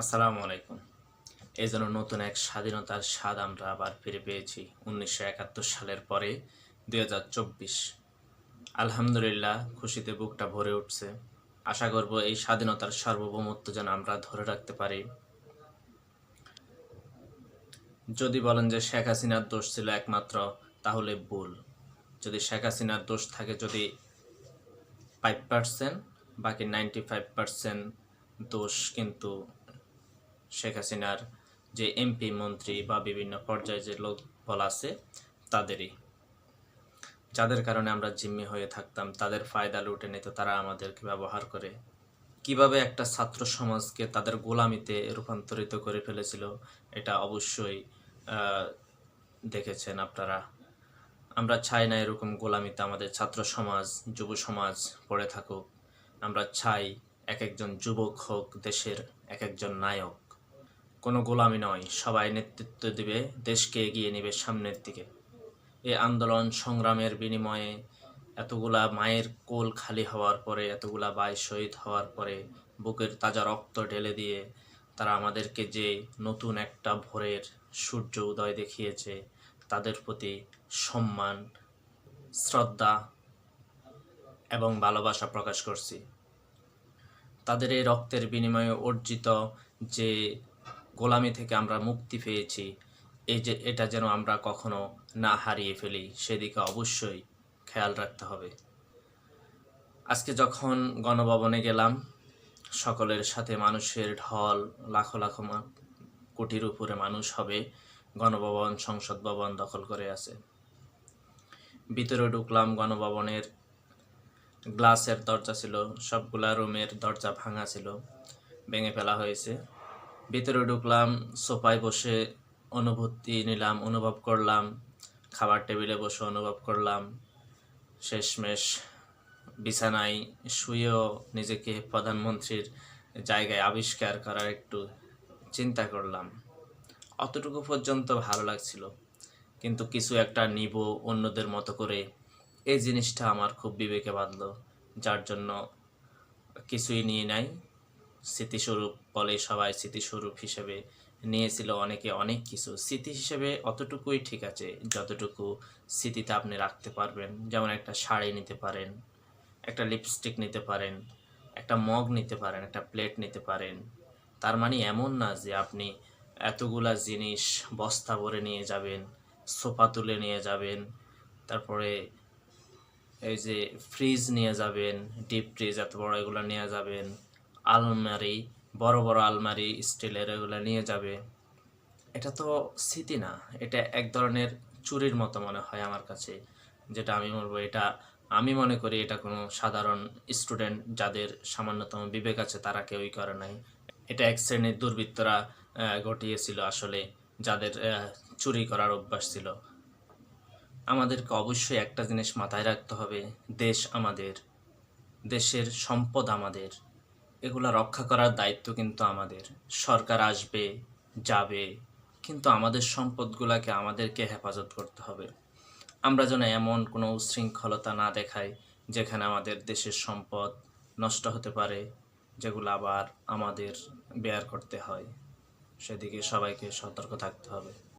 আসসালামু আলাইকুম। এই জন্য নতুন এক স্বাধীনতার স্বাদ আমরা আবার ফিরে পেয়েছি উনিশশো একাত্তর সালের পরে দুই হাজার চব্বিশ। আলহামদুলিল্লাহ, খুশিতে বুকটা ভরে উঠছে। আশা করব এই স্বাধীনতার সার্বভৌমত্ব যেন আমরা ধরে রাখতে পারি। যদি বলেন যে শেখ হাসিনার দোষ ছিল একমাত্র, তাহলে ভুল। যদি শেখ হাসিনার দোষ থাকে যদি ফাইভ পার্সেন্ট বাকি নাইনটি ফাইভ পার্সেন্ট দোষ কিন্তু শেখ হাসিনার যে এমপি, মন্ত্রী বা বিভিন্ন পর্যায়ে যে লোক বলা আছে, তাদেরই। যাদের কারণে আমরা জিম্মি হয়ে থাকতাম, তাদের ফায়দা লুটে নিতে তারা আমাদেরকে ব্যবহার করে। কীভাবে একটা ছাত্র সমাজকে তাদের গোলামিতে রূপান্তরিত করে ফেলেছিল, এটা অবশ্যই দেখেছেন আপনারা। আমরা চাই না এরকম গোলামিতে আমাদের ছাত্র সমাজ, যুব সমাজ পড়ে থাকুক। আমরা চাই এক একজন যুবক হোক, দেশের এক একজন নায়ক। কোনো গোলামি নয়, সবাই নেতৃত্ব দিবে, দেশকে এগিয়ে নেবে সামনের দিকে। এই আন্দোলন সংগ্রামের বিনিময়ে এতগুলা মায়ের কোল খালি হওয়ার পরে, এতগুলা ভাই শহীদ হওয়ার পরে, বুকের তাজা রক্ত ঢেলে দিয়ে তারা আমাদেরকে যে নতুন একটা ভোরের সূর্য উদয় দেখিয়েছে, তাদের প্রতি সম্মান, শ্রদ্ধা এবং ভালোবাসা প্রকাশ করছি। তাদের এই রক্তের বিনিময়ে অর্জিত যে গোলামি থেকে আমরা মুক্তি পেয়েছি। এই যে, এটা যেন আমরা কখনো না হারিয়ে ফেলি, সেদিকে অবশ্যই খেয়াল রাখতে হবে। আজকে যখন গণভবনে গেলাম, সকলের সাথে মানুষের ঢল, লাখো লাখো কোটির উপরে মানুষ হবে, গণভবন, সংসদ ভবন দখল করে আছে। ভিতরে ঢুকলাম, গণভবনের গ্লাসের দরজা ছিল, সবগুলা রুমের দরজা ভাঙা ছিল, ভেঙে ফেলা হয়েছে। ভিতরে ঢুকলাম, সোফায় বসে অনুভূতি নিলাম, অনুভব করলাম, খাবার টেবিলে বসে অনুভব করলাম। শেষমেশ বিছানায় শুয়েও নিজেকে প্রধানমন্ত্রীর জায়গায় আবিষ্কার করার একটু চিন্তা করলাম। অতটুকু পর্যন্ত ভালো লাগছিল, কিন্তু কিছু একটা নিব অন্যদের মতো করে এই জিনিসটা আমার খুব বিবেকে বাঁধল, যার জন্য কিছুই নিয়ে নাই। স্মৃতিস্বরূপ বলে সবাই স্মৃতিস্বরূপ হিসেবে নিয়েছিল অনেকে অনেক কিছু। স্মৃতি হিসেবে অতটুকুই ঠিক আছে, যতটুকু স্মৃতিতে আপনি রাখতে পারবেন। যেমন একটা শাড়ি নিতে পারেন, একটা লিপস্টিক নিতে পারেন, একটা মগ নিতে পারেন, একটা প্লেট নিতে পারেন। তার মানে এমন না যে আপনি এতগুলা জিনিস বস্তা ভরে নিয়ে যাবেন, সোফা তুলে নিয়ে যাবেন, তারপরে এই যে ফ্রিজ নিয়ে যাবেন ডিপ ফ্রিজ এত বড় এগুলো নিয়ে যাবেন আলমারি, বড় বড় আলমারি, স্টিলের এগুলো নিয়ে যাবে। এটা তো স্মৃতি না, এটা এক ধরনের চুরির মতো মনে হয় আমার কাছে, যেটা আমি বলব এটা, আমি মনে করি এটা কোনো সাধারণ স্টুডেন্ট যাদের সামান্যতম বিবেক আছে তারা কেউই করে নাই। এটা এক শ্রেণির দুর্বৃত্তরা ঘটিয়েছিল আসলে, যাদের চুরি করার অভ্যাস ছিল। আমাদেরকে অবশ্যই একটা জিনিস মাথায় রাখতে হবে, দেশ আমাদের, দেশের সম্পদ আমাদের। এগুলা রক্ষা করার দায়িত্ব কিন্তু আমাদের। সরকার আসবে, যাবে, কিন্তু আমাদের সম্পদগুলোকে আমাদেরকে হেফাজত করতে হবে। আমরা যেন এমন কোনো উশৃঙ্খলতা না দেখাই, যেখানে আমাদের দেশের সম্পদ নষ্ট হতে পারে, যেগুলো আবার আমাদের বেয়ার করতে হয়। সেদিকে সবাইকে সতর্ক থাকতে হবে।